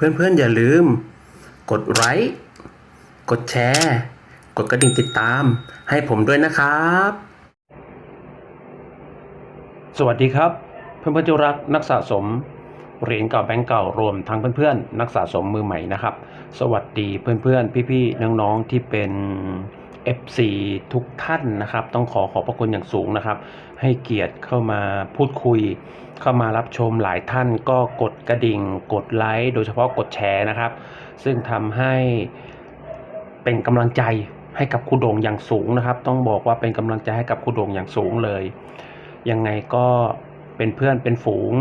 เพื่อนๆอย่าลืม กดไลค์กดแชร์ กดกระดิ่งติดตาม ให้ผมด้วยนะครับ สวัสดีครับ เพื่อนๆที่รักนักสะสมเหรียญเก่าแบงก์เก่ารวมทั้งเพื่อนๆนักสะสมมือใหม่นะครับ สวัสดีเพื่อนๆพี่ๆน้องๆที่เป็น FC ทุกท่านนะครับ ต้องขอขอบพระคุณอย่างสูงนะครับ ให้เกียรติเข้ามาพูดคุย เข้ามารับชมหลายท่านก็กดกระดิ่ง กดไลค์โดยเฉพาะกดแชร์นะครับ ซึ่งทำให้เป็นกำลังใจให้กับครูโด่งอย่างสูงนะครับ ต้องบอกว่าเป็นกำลังใจให้กับครูโด่งอย่างสูงเลยยังไงก็เป็นเพื่อนเป็นฝูง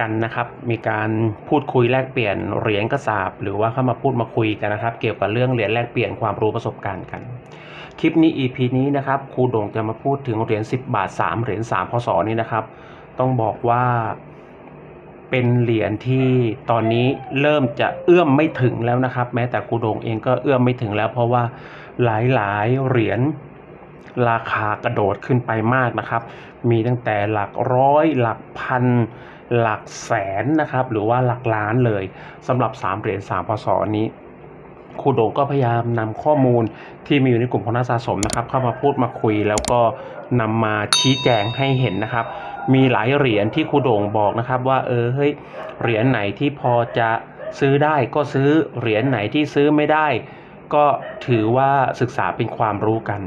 กันนะครับ มีการพูดคุยแลกเปลี่ยนเหรียญกระสาบ หรือว่าเข้ามาพูดมาคุยกันนะครับ เกี่ยวกับเรื่องเหรียญแลกเปลี่ยนความรู้ประสบการณ์กัน คลิปนี้ EP นี้นะครับครูโด่งจะมาพูดถึงเหรียญ10 บาท 3 เหรียญ3พศนี้นะครับ ต้องบอกว่าเป็นเหรียญที่ตอนนี้เริ่มจะเอื้อมไม่ถึงแล้วนะครับ แม้แต่ครูโด่งเองก็เอื้อมไม่ถึงแล้ว เพราะว่าหลายๆเหรียญ ราคากระโดดขึ้นไปมากนะครับ มีตั้งแต่หลักร้อย หลักพัน หลักแสนนะครับ หรือว่าหลักล้านเลยสำหรับ 3 เหรียญ3พศนี้ครูโด่งก็พยายามนำข้อมูลที่มีอยู่ในกลุ่มของนักสะสมนะครับ เข้ามาพูดมาคุยแล้วก็นำมาชี้แจงให้เห็นนะครับ มีหลายเหรียญที่ครูโด่งบอกนะครับ ว่าเออเฮ้ยเหรียญไหนที่พอจะซื้อได้ก็ซื้อเหรียญไหนที่ซื้อไม่ได้ ก็ถือว่าศึกษาเป็นความรู้กัน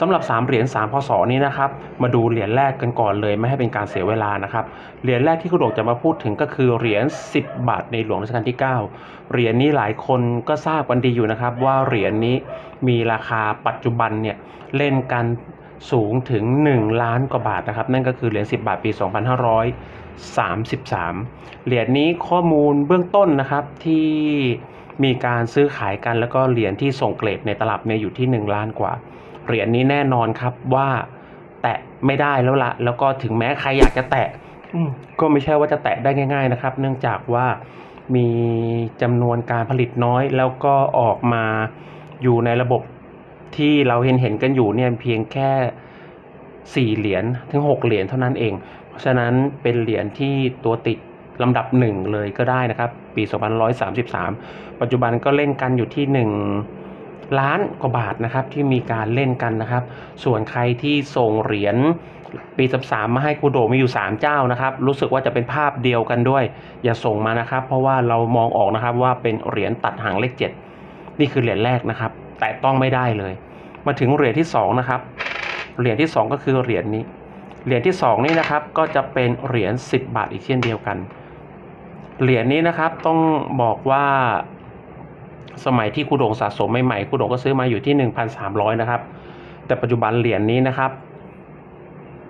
สำหรับ 3 เหรียญ3พศนี้นะครับ มาดูเหรียญแรกกันก่อนเลยไม่ให้เป็นการเสียเวลานะครับ เหรียญแรกที่ครูโด่งจะมาพูดถึงก็คือเหรียญ10 บาทในหลวงรัชกาลที่ 9 เหรียญนี้หลายคนก็ทราบกันดีอยู่นะครับ ว่าเหรียญนี้มีราคาปัจจุบันเนี่ยเล่นกันสูงถึง 1 ล้านกว่าบาทนะครับ นั่นก็คือเหรียญ10 บาทปี 2533 เหรียญนี้ข้อมูลเบื้องต้นนะครับที่ มีการซื้อขายกันแล้วก็เหรียญที่ส่งเกรดในตลับเนี่ยอยู่ที่ 1 ล้านกว่า เหรียญนี้แน่นอนครับว่าแตะไม่ได้แล้วละแล้วก็ถึงแม้ใครอยากจะแตะก็ไม่ใช่ว่าจะแตะได้ง่าย ๆนะครับ เนื่องจากว่ามีจำนวนการผลิตน้อย แล้วก็ออกมาอยู่ในระบบที่เราเห็นเห็นกันอยู่เนี่ยเพียงแค่ 4 เหรียญถึง 6 เหรียญเท่านั้นเอง เพราะฉะนั้นเป็นเหรียญที่ตัวติด ลำดับหนึ่งเลยก็ได้นะครับ ปี2533 ปัจจุบันก็เล่นกันอยู่ที่ 1 ล้านกว่าบาทนะครับ ที่มีการเล่นกันนะครับ ส่วนใครที่ส่งเหรียญปี33มาให้คูโดมีอยู่ 3 เจ้านะครับ รู้สึกว่าจะเป็นภาพเดียวกันด้วย อย่าส่งมานะครับ เพราะว่าเรามองออกนะครับว่าเป็นเหรียญตัดหางเลข 7 นี่คือเหรียญแรกนะครับ แต่ต้องไม่ได้เลย มาถึงเหรียญที่ 2 นะครับ เหรียญที่ 2 ก็คือเหรียญนี้ เหรียญที่ 2 นี่นะครับ ก็จะเป็นเหรียญ10 บาทอีกเช่นเดียวกัน เหรียญนี้นะครับต้องบอกว่าสมัยที่ครูโด่งสะสมใหม่ๆครูโด่งก็ซื้อมาอยู่ที่ 1,300 นะครับ แต่ปัจจุบันเหรียญนี้นะครับ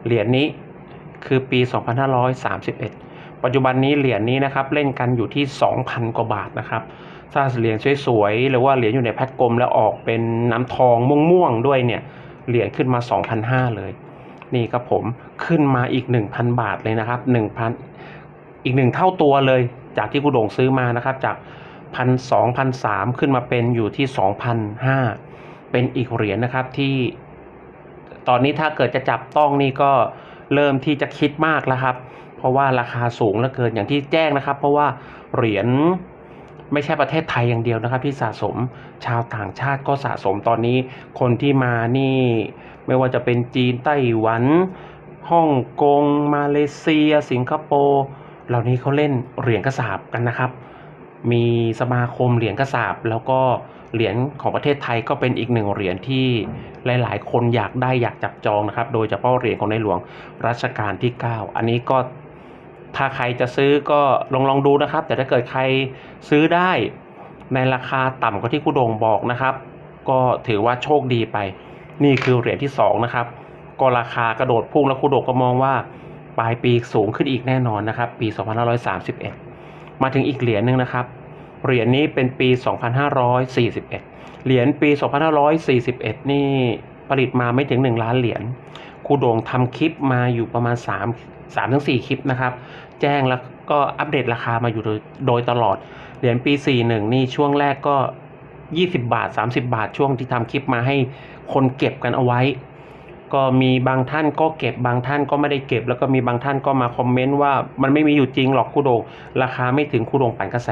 เหรียญนี้คือปี 2531 ปัจจุบันนี้เหรียญนี้นะครับเล่นกันอยู่ที่ 2,000 กว่าบาทนะครับถ้าเหรียญสวยๆหรือว่าเหรียญอยู่ในแพ็คกลมแล้วออกเป็นน้ำทองม่วงๆด้วยเนี่ยเหรียญขึ้นมา 2,500 เลย นี่ครับผมขึ้นมาอีก 1,000 บาทเลยนะครับ1,000 อีกหนึ่งเท่าตัวเลยจากที่กูโด่งซื้อมานะครับ จากพันสองพันสามขึ้นมาเป็นอยู่ที่สองพันห้าเป็นอีกเหรียญนะครับที่ ตอนนี้ถ้าเกิดจะจับต้องนี่ก็เริ่มที่จะคิดมากแล้วครับ เพราะว่าราคาสูงเหลือเกินอย่างที่แจ้งนะครับ เพราะว่าเหรียญไม่ใช่ประเทศไทยอย่างเดียวนะครับ ที่สะสมชาวต่างชาติก็สะสมตอนนี้คนที่มานี่ ไม่ว่าจะเป็นจีนไต้หวันฮ่องกง มาเลเซีย สิงคโปร์ เหล่านี้เขาเล่นเหรียญกระสาบกันนะครับ มีสมาคมเหรียญกระสาบแล้วก็เหรียญของประเทศไทยก็เป็นอีกหนึ่งเหรียญที่หลาย ๆ คนอยากได้อยากจับจองนะครับ โดยเฉพาะเหรียญของในหลวงรัชกาลที่ 9 อันนี้ก็ถ้าใครจะซื้อก็ลองลองดูนะครับ แต่ถ้าเกิดใครซื้อได้ในราคาต่ำกว่าที่คุโดงบอกนะครับ ก็ถือว่าโชคดีไป นี่คือเหรียญที่สองนะครับก็ราคากระโดดพุ่งแล้วคุโดงก็มองว่า ปลายปีสูงขึ้นอีกแน่นอนนะครับ ปี 2531 มาถึงอีกเหรียญหนึ่งนะครับ เหรียญนี้เป็นปี 2541 เหรียญปี 2541 นี่ผลิตมาไม่ถึง 1 ล้านเหรียญครูโด่งทำคลิปมาอยู่ประมาณ 3 3ถึง4คลิปนะครับ แจ้งแล้วก็อัปเดตราคามาอยู่โดยตลอด เหรียญปี 41 นี่ช่วงแรกก็ 20 บาท 30 บาทช่วงที่ทำคลิปมาให้คนเก็บกันเอาไว้ ก็มีบางท่านก็เก็บบางท่านก็ไม่ได้เก็บ แล้วก็มีบางท่านก็มาคอมเมนต์ว่ามันไม่มีอยู่จริงหรอกคูโดงราคาไม่ถึงคูโดงปั่นกระแส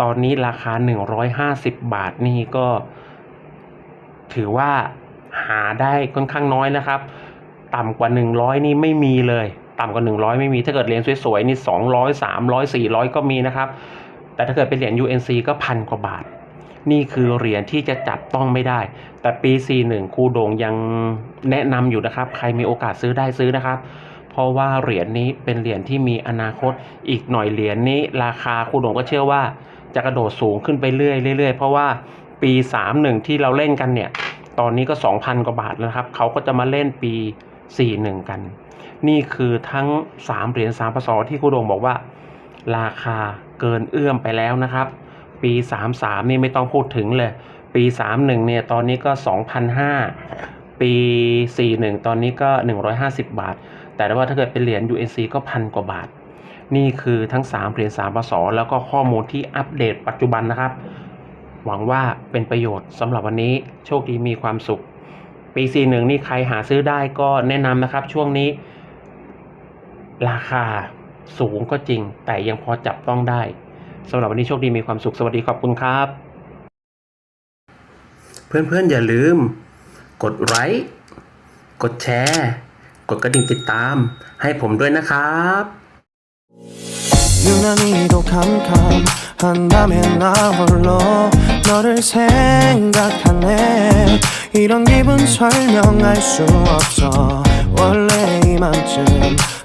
ตอนนี้ราคา 150 บาทนี่ก็ ถือว่าหาได้ค่อนข้างน้อยนะครับ ต่ำกว่า 100 นี่ไม่มีเลย ต่ำกว่า 100 ไม่มีถ้าเกิดเหรียญสวยๆนี่200 300 400 ก็มีนะครับ แต่ถ้าเกิดเป็นเหรียญ UNC ก็พันกว่าบาท นี่คือเหรียญที่จะจับต้องไม่ได้ แต่ปี 41 ครูโด่งยังแนะนำอยู่นะครับ ใครมีโอกาสซื้อได้ซื้อนะครับ เพราะว่าเหรียญนี้เป็นเหรียญที่มีอนาคต อีกหน่อยเหรียญนี้ราคาครูโด่งก็เชื่อว่าจะกระโดดสูงขึ้นไปเรื่อยๆเรื่อยๆเพราะว่าปี 31 ที่เราเล่นกันเนี่ย ตอนนี้ก็ 2,000 กว่าบาทแล้วนะครับ เขาก็จะมาเล่นปี 41 กัน นี่คือทั้ง 3 เหรียญ3พศที่ครูโด่งบอกว่า ราคาเกินเอื้อมไปแล้วนะครับ ปี 33 นี่ไม่ต้องพูดถึงเลย ปี 31 เนี่ยตอนนี้ก็2,500ปี 41 ตอนนี้ก็ 150 บาท แต่ว่าถ้าเกิดเป็นเหรียญ UNC ก็พันกว่าบาท นี่คือทั้ง 3 เหรียญ3พศแล้วก็ข้อมูลที่อัปเดตปัจจุบันนะครับ หวังว่าเป็นประโยชน์สำหรับวันนี้โชคดีมีความสุข ปี 41 นี่ใครหาซื้อได้ก็แนะนำนะครับช่วงนี้ราคาสูงก็จริง แต่ยังพอจับต้องได้ สำหรับวันนี้โชคดีมีความสุขสวัสดีขอบคุณครับ เพื่อนๆอย่าลืม กดไลค์กดแชร์ กดกระดิ่งติดตาม ให้ผมด้วยนะครับ 유난히도 캄캄한밤에 나 홀로 너를 생각하네 이런 기분 설명할 수 없어 원래 이만큼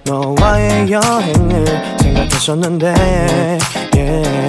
너와의 여행을 생각했었는데 yeah.